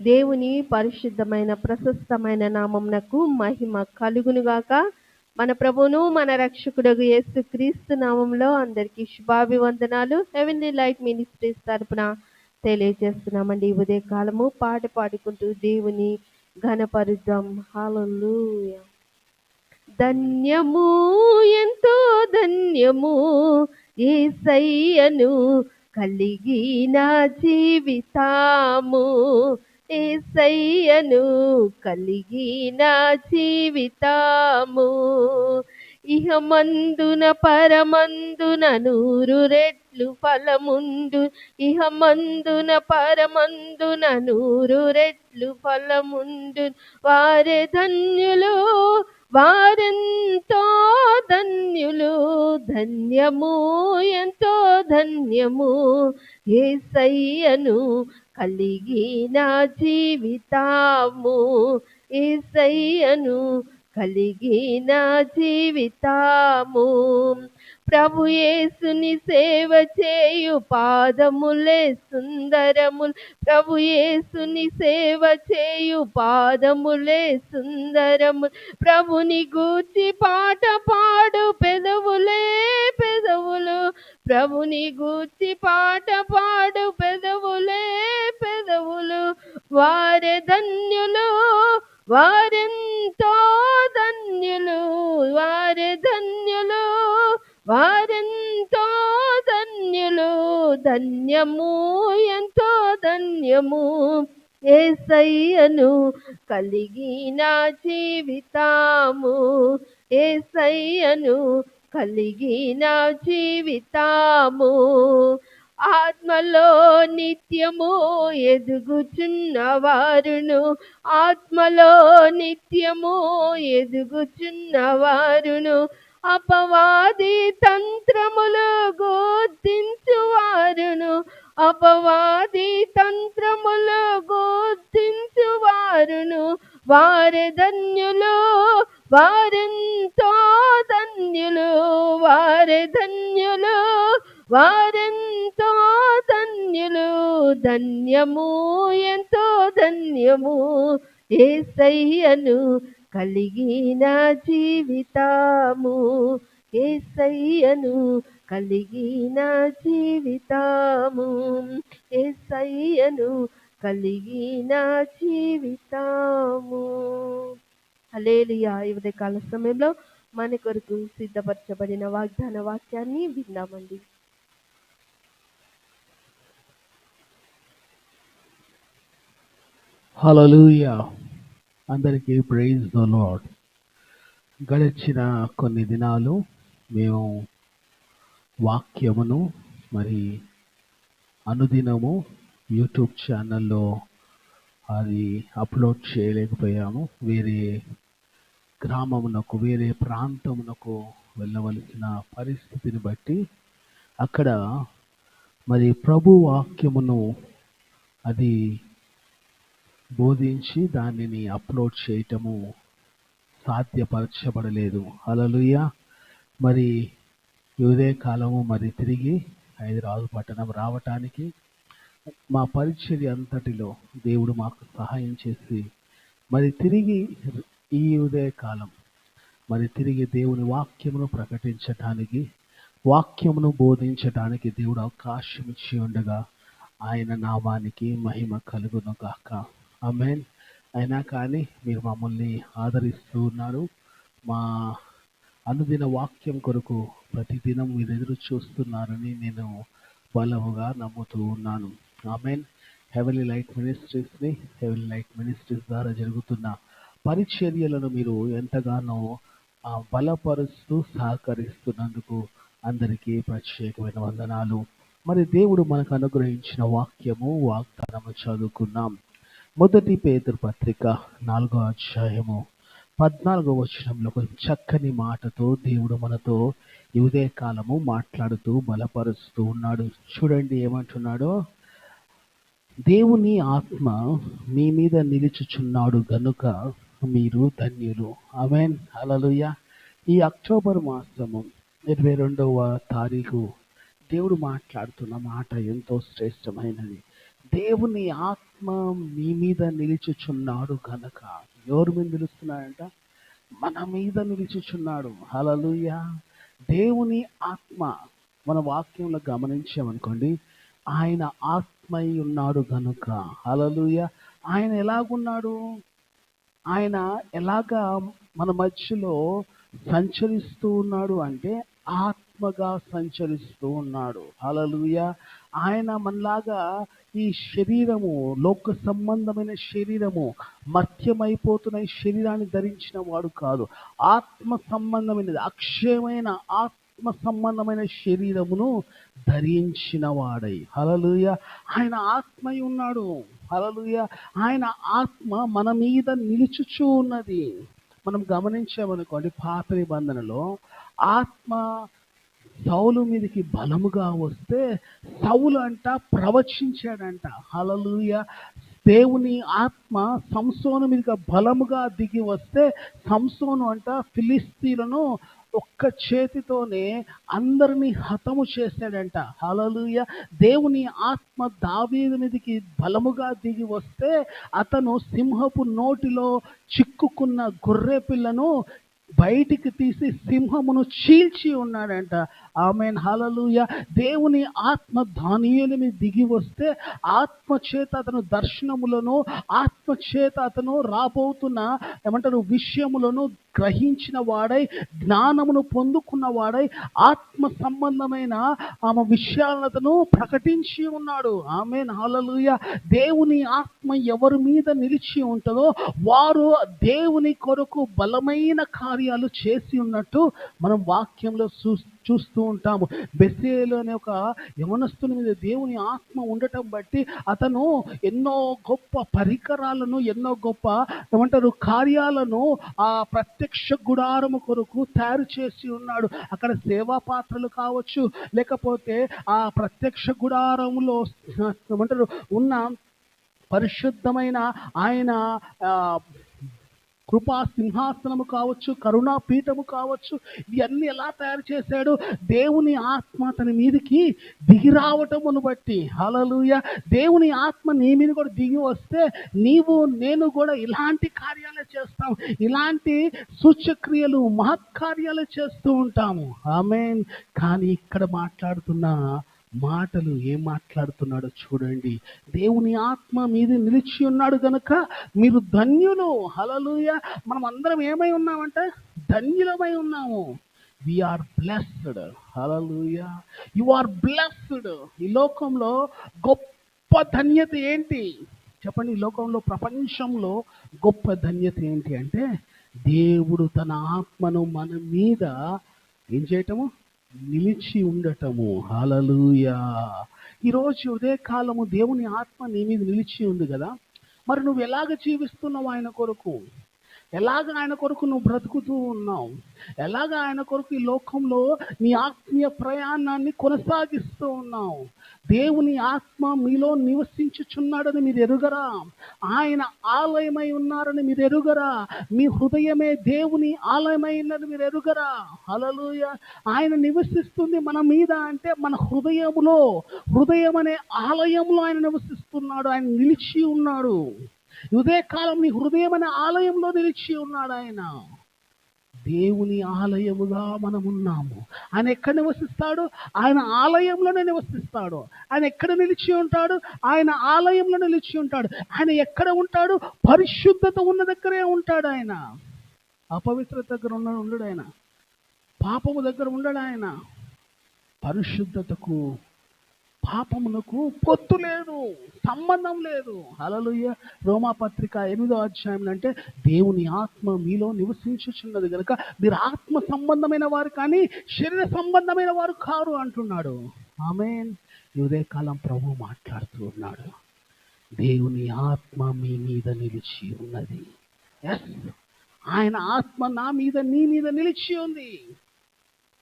దేవుని పరిశుద్ధమైన ప్రశస్తమైన నామంనకు మహిమ కలుగునుగాక మన ప్రభువును మన రక్షకుడు యేసు క్రీస్తు నామంలో అందరికీ శుభాభివందనాలు. హెవెన్లీ లైట్ మినిస్ట్రీస్ తరపున తెలియజేస్తున్నామండి ఉదయకాలము. ఉదయ కాలము పాట పాడుకుంటూ దేవుని ఘనపరుద్దాం. హల్లెలూయా. ధన్యము ఎంతో ధన్యము ఏసయ్యను కలిగిన జీవితాము. ఏసయ్యను కలిగిన జీవితాము. ఇహమందున పరమందున నూరు రెట్లు ఫలముండు. ఇహమందున పరమందున నూరు రెట్లు ఫలముండు. వారే ధన్యులు వారెంతో ధన్యులు. ధన్యము ఎంతో ధన్యము. ఏసయ్యను కలిగిన జీవితాము. ఏసయ్యను కలిగిన జీవితాము. ప్రభు యేసుని సేవ చేయు పాదములే సుందరములు. ప్రభు యేసుని సేవ చేయు పాదములే సుందరముల్. ప్రభుని గూర్చి పాట పాడు పెదవులే పెదవులు. ప్రభుని గూర్చి పాట పాడు పెదవులే పెదవులు. వారే ధన్యులు వారే ధన్యము ఎంతో ధన్యము. ఏసయ్యను కలిగిన జీవితాము. ఏసయ్యను కలిగిన జీవితాము. ఆత్మలో నిత్యము ఎదుగుచున్న వారును ఆత్మలో నిత్యము ఎదుగుచున్న వారును అపవాది తంత్రములు గోర్తించువారును. అపవాది తంత్రములు గోర్తించువారును. వారి ధన్యులు వారెంతో ధన్యులు. వారి ధన్యులు వారెంతో ధన్యులు. ధన్యము ఎంతో ధన్యము. ఏసయ్యను కలిగిన జీవితాము ఏసయ్యను కలిగిన జీవితాము ఏసయ్యను కలిగిన జీవితాము. అలేలియా ఈ కాల సమయంలో మన కొరకు సిద్ధపరచబడిన వాగ్దాన వాక్యాన్ని విందామండి హలలుయ అందరికీ ప్రైజ్ ద లాడ్ గడిచిన కొన్ని దినాలు మేము వాక్యమును మరి అనుదినము యూట్యూబ్ ఛానల్లో అది అప్లోడ్ చేయలేకపోయాము. వేరే గ్రామమునకు వేరే ప్రాంతమునకు వెళ్ళవలసిన పరిస్థితిని బట్టి అక్కడ మరి ప్రభు వాక్యమును అది బోధించి దానిని అప్లోడ్ చేయటము సాధ్యపరచబడలేదు. అలలుయ మరి ఇదే కాలము మరి తిరిగి హైదరాబాద్ పట్టణం రావటానికి మా పరిచర్య అంతటిలో దేవుడు మాకు సహాయం చేసి మరి తిరిగి ఈ ఉదయ కాలం మరి తిరిగి దేవుని వాక్యమును ప్రకటించటానికి వాక్యమును బోధించటానికి దేవుడు అవకాశం ఇచ్చి ఉండగా ఆయన నామానికి మహిమ కలుగును గాక. అమెన్ అయినా కానీ మీరు మమ్మల్ని ఆదరిస్తూ ఉన్నారు. మా అనుదిన వాక్యం కొరకు ప్రతిదినం మీరు ఎదురు చూస్తున్నారని నేను బలముగా నమ్ముతూ ఉన్నాను. ఆమెన్. హెవెలీ లైట్ మినిస్ట్రీస్ని హెవెలీ లైట్ మినిస్ట్రీస్ ద్వారా జరుగుతున్న పరిచర్యలను మీరు ఎంతగానో బలపరుస్తూ సహకరిస్తున్నందుకు అందరికీ ప్రత్యేకమైన వందనాలు. మరి దేవుడు మనకు అనుగ్రహించిన వాక్యము వాగ్దానము చదువుకున్నాం. మొదటి పేదరు పత్రిక నాలుగో అధ్యాయము పద్నాలుగో వచనంలో ఒక చక్కని మాటతో దేవుడు మనతో ఇదే కాలము మాట్లాడుతూ బలపరుస్తూ ఉన్నాడు. చూడండి ఏమంటున్నాడో? దేవుని ఆత్మ మీ మీద నిలుచుచున్నాడు గనుక మీరు ధన్యులు. అమెన్ అలలుయ ఈ అక్టోబర్ మాసము ఇరవై రెండవ తారీఖు దేవుడు మాట్లాడుతున్న మాట ఎంతో శ్రేష్టమైనది. దేవుని ఆత్మ ఆత్మ మీ మీద నిలిచిచున్నాడు గనక. ఎవరి మీద నిలుస్తున్నాడంట? మన మీద నిలిచిచున్నాడు. హలలుయ దేవుని ఆత్మ మన వాక్యంలో గమనించామనుకోండి ఆయన ఆత్మై ఉన్నాడు గనుక. హలలుయ ఆయన ఎలాగున్నాడు? ఆయన ఎలాగా మన మధ్యలో సంచరిస్తూ ఉన్నాడు అంటే ఆత్మగా సంచరిస్తూ ఉన్నాడు. హలలుయ ఆయన మనలాగా ఈ శరీరము లోక సంబంధమైన శరీరము మత్యమైపోతున్న ఈ శరీరాన్ని ధరించిన వాడు కాదు. ఆత్మ సంబంధమైనది అక్షయమైన ఆత్మ సంబంధమైన శరీరమును ధరించిన వాడై. హలలుయ ఆయన ఆత్మై ఉన్నాడు. హలలుయ ఆయన ఆత్మ మన మీద నిలుచుచూ ఉన్నది. మనం గమనించామనుకోండి పాత నిబంధనలో ఆత్మ సౌలు మీదకి బలముగా వస్తే సౌలు అంట ప్రవచించాడంట. హలలుయ దేవుని ఆత్మ సంసోను మీద బలముగా దిగి వస్తే సంసోను అంట ఫిలిస్తీన్లను ఒక్క చేతితోనే అందరినీ హతము చేశాడంట. హలలుయ దేవుని ఆత్మ దావీదు మీదకి బలముగా దిగి వస్తే అతను సింహపు నోటిలో చిక్కుకున్న గొర్రె పిల్లను బయటికి తీసి సింహమును చీల్చి ఉన్నాడంట. ఆమె హలలుయ దేవుని ఆత్మ దానియేలు మీద దిగి వస్తే ఆత్మచేత అతను దర్శనములను ఆత్మచేత అతను రాబోతున్న ఏమంటారు విషయములను గ్రహించిన వాడై జ్ఞానమును పొందుకున్న వాడై ఆత్మ సంబంధమైన ఆమె విషయాలను అతను ప్రకటించి ఉన్నాడు. ఆమె హలలుయ దేవుని ఆత్మ ఎవరి మీద నిలిచి ఉంటుందో వారు దేవుని కొరకు బలమైన కార్యాలు చేసి ఉన్నట్టు మనం వాక్యంలో చూ చూస్తూ ఉంటాము. బెస్సేలు అనే ఒక యవనస్తుని మీద దేవుని ఆత్మ ఉండటం బట్టి అతను ఎన్నో గొప్ప పరికరాలను ఎన్నో గొప్ప ఏమంటారు కార్యాలను ఆ ప్రత్యక్ష గుడారము కొరకు తయారు చేసి ఉన్నాడు. అక్కడ సేవా పాత్రలు కావచ్చు లేకపోతే ఆ ప్రత్యక్ష గుడారంలో ఏమంటారు ఉన్న పరిశుద్ధమైన ఆయన ఆ, కృపా సింహాసనము కావచ్చు కరుణా పీఠము కావచ్చు ఇవన్నీ ఎలా తయారు చేశాడు? దేవుని ఆత్మ అతని మీదకి దిగి రావటమును బట్టి. హలలుయ దేవుని ఆత్మ నీ మీద కూడా దిగి వస్తే నీవు నేను కూడా ఇలాంటి కార్యాలే చేస్తాం. ఇలాంటి సూచక్రియలు మహత్కార్యాలు చేస్తూ ఉంటాము. ఆమెన్. కానీ ఇక్కడ మాట్లాడుతున్న మాటలు ఏం మాట్లాడుతున్నాడో చూడండి. దేవుని ఆత్మ మీద నిలిచి ఉన్నాడు గనుక మీరు ధన్యులు. హలలుయ మనం అందరం ఏమై ఉన్నామంటే ధన్యులమై ఉన్నాము. Are blessed hallelujah you are blessed ఈ లోకంలో గొప్ప ధన్యత ఏంటి? చెప్పండి ఈ లోకంలో ప్రపంచంలో గొప్ప ధన్యత ఏంటి అంటే దేవుడు తన ఆత్మను మన మీద ఏం చేయటము? నిలిచి ఉండటము. హలలుయా ఈరోజు ఉదయ కాలము దేవుని ఆత్మ నీ మీద నిలిచి ఉంది కదా. మరి నువ్వు ఎలాగ జీవిస్తున్నావు ఆయన కొరకు? ఎలాగ ఆయన కొరకు నువ్వు బ్రతుకుతూ ఉన్నావు? ఎలాగ ఆయన కొరకు ఈ లోకంలో నీ ఆత్మీయ ప్రయాణాన్ని కొనసాగిస్తూ ఉన్నావు? దేవుని ఆత్మ మీలో నివసించుచున్నాడని మీరు ఎరుగరా? ఆయన ఆలయమై ఉన్నారని మీరు ఎరుగరా? మీ హృదయమే దేవుని ఆలయమై మీరు ఎరుగరా? అలలుయ ఆయన నివసిస్తుంది మన మీద అంటే మన హృదయములో. హృదయం అనే ఆలయంలో ఆయన నివసిస్తున్నాడు. ఆయన నిలిచి ఉన్నాడు. ఇదే కాలం నీ హృదయమైన ఆలయంలో నిలిచి ఉన్నాడు ఆయన. దేవుని ఆలయముగా మనం ఉన్నాము ఆయన ఎక్కడ నివసిస్తాడు? ఆయన ఆలయంలోనే నివసిస్తాడు. ఆయన ఎక్కడ నిలిచి ఉంటాడు? ఆయన ఆలయంలో నిలిచి ఉంటాడు. ఆయన ఎక్కడ ఉంటాడు? పరిశుద్ధత ఉన్న దగ్గరే ఉంటాడు ఆయన. అపవిత్రత దగ్గర ఉన్న ఉండడు ఆయన. పాపము దగ్గర ఉండడు ఆయన. పరిశుద్ధతకు పాపమునకు పొత్తు లేదు సంబంధం లేదు. అలలుయ్య రోమాపత్రిక ఎనిమిదో అధ్యాయం అంటే దేవుని ఆత్మ మీలో నివసించుచున్నది కనుక మీరు ఆత్మ సంబంధమైన వారు కానీ శరీర సంబంధమైన వారు కారు అంటున్నాడు. ఆమె కాలం ప్రభు మాట్లాడుతూ ఉన్నాడు. దేవుని ఆత్మ మీ మీద నిలిచి ఉన్నది. ఎస్ ఆయన ఆత్మ నా మీద నీ మీద నిలిచి ఉంది.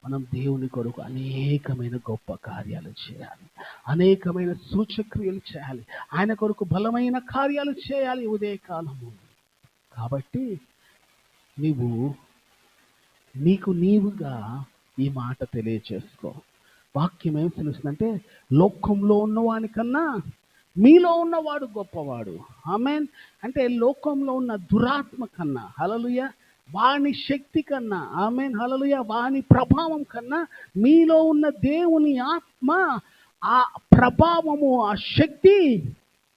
మనం దేవుని కొరకు అనేకమైన గొప్ప కార్యాలు చేయాలి. అనేకమైన సూచక్రియలు చేయాలి. ఆయన కొరకు బలమైన కార్యాలు చేయాలి ఉదయకాలము. కాబట్టి నీవు నీకు నీవుగా ఈ మాట తెలియచేసుకో. వాక్యం ఏం తెలుస్తుందంటే లోకంలో ఉన్నవానికన్నా మీలో ఉన్నవాడు గొప్పవాడు. ఆమెన్. అంటే లోకంలో ఉన్న దురాత్మ కన్నా. హలలుయ వాని శక్తి కన్నా ఆమె హలలుయ వాని ప్రభావం కన్నా మీలో ఉన్న దేవుని ఆత్మ ఆ ప్రభావము ఆ శక్తి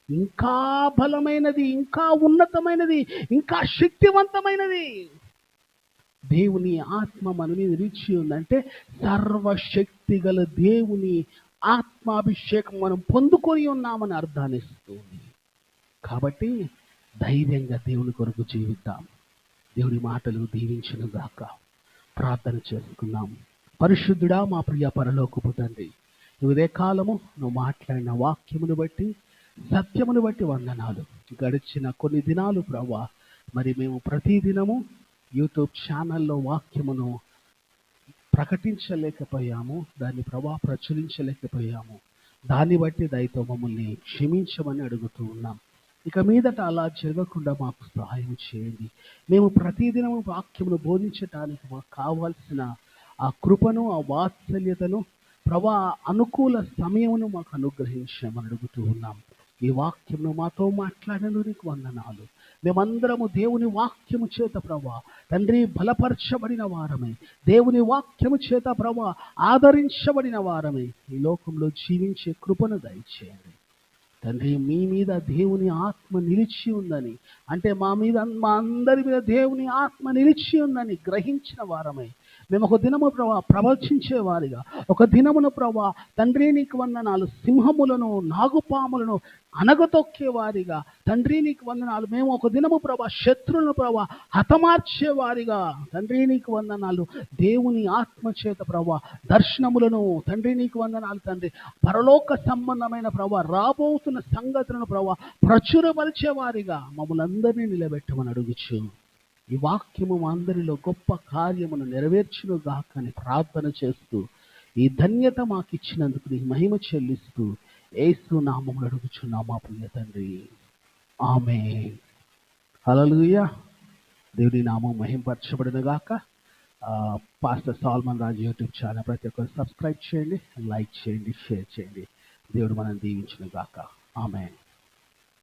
ఇంకా బలమైనది ఇంకా ఉన్నతమైనది ఇంకా శక్తివంతమైనది. దేవుని ఆత్మ మన మీద నిలిచి ఉందంటే సర్వశక్తి గల దేవుని ఆత్మాభిషేకం మనం పొందుకొని ఉన్నామని అర్థాన్నిస్తుంది కాబట్టి ధైర్యంగా దేవుని కొరకు జీవిద్దాం. దేవుని మాటలు దీవించిన గాక. ప్రార్థన చేసుకుందాం. పరిశుద్ధుడా మా ప్రియ పరలోకపు తండ్రి నువ్వు ఇదే కాలము నువ్వు మాట్లాడిన వాక్యమును బట్టి సత్యమును బట్టి వందనాలు. గడిచిన కొన్ని దినాలు ప్రభా మరి మేము ప్రతిదినము యూట్యూబ్ ఛానల్లో వాక్యమును ప్రకటించలేకపోయాము దాన్ని ప్రభా ప్రచురించలేకపోయాము. దాన్ని బట్టి దయతో మమ్మల్ని క్షమించమని అడుగుతూ ఉన్నాం. ఇక మీదట అలా జరగకుండా మాకు సహాయం చేయండి. మేము ప్రతిదినము వాక్యమును బోధించటానికి మాకు కావాల్సిన ఆ కృపను ఆ వాత్సల్యతను ప్రభా అనుకూల సమయమును మాకు అనుగ్రహించమని అడుగుతూ ఉన్నాం. ఈ వాక్యమును మాతో మాట్లాడను నీకు వందనాలు. మేమందరము దేవుని వాక్యము చేత ప్రభా తండ్రి బలపరచబడిన వారమే. దేవుని వాక్యము చేత ప్రభా ఆదరించబడిన వారమే. ఈ లోకంలో జీవించే కృపను దయచేయండి. తండ్రి మీ మీద దేవుని ఆత్మ నిలిచి ఉందని. అంటే మా మీద మా అందరి మీద దేవుని ఆత్మ నిలిచి ఉందని గ్రహించిన వారమై మేము ఒక దినము ప్రభా ప్రవచించే వారిగా ఒక దినమును ప్రభా తండ్రి నీకు వందనాలు సింహములను నాగుపాములను అనగతొక్కేవారిగా తండ్రి నీకు వందనాలు మేము ఒక దినము ప్రభా శత్రులను ప్రభా హతమార్చేవారిగా తండ్రి నీకు వందనాలు దేవుని ఆత్మచేత ప్రభా దర్శనములను తండ్రి నీకు వందనాలు తండ్రి పరలోక సంబంధమైన ప్రభా రాబోతున్న సంగతులను ప్రభా ప్రచురపరిచే వారిగా మమ్మల్ని అందరినీ నిలబెట్టమని అడుగుచు. ఈ వాక్యము అందరిలో గొప్ప కార్యమును నెరవేర్చును గాక అని ప్రార్థన చేస్తూ ఈ ధన్యత మాకు ఇచ్చినందుకు నీ మహిమ చెల్లిస్తూ ఏసు నామములు అడుగుచున్నా మా ప్రియ తండ్రి. ఆమె అలలుయ్యా దేవుని నామం మహింపరచబడిన గాక pastor Solomon Raju YouTube channel ప్రతి ఒక్కరు సబ్స్క్రైబ్ చేయండి లైక్ చేయండి షేర్ చేయండి. దేవుడు మనం దీవించిన గాక ఆమె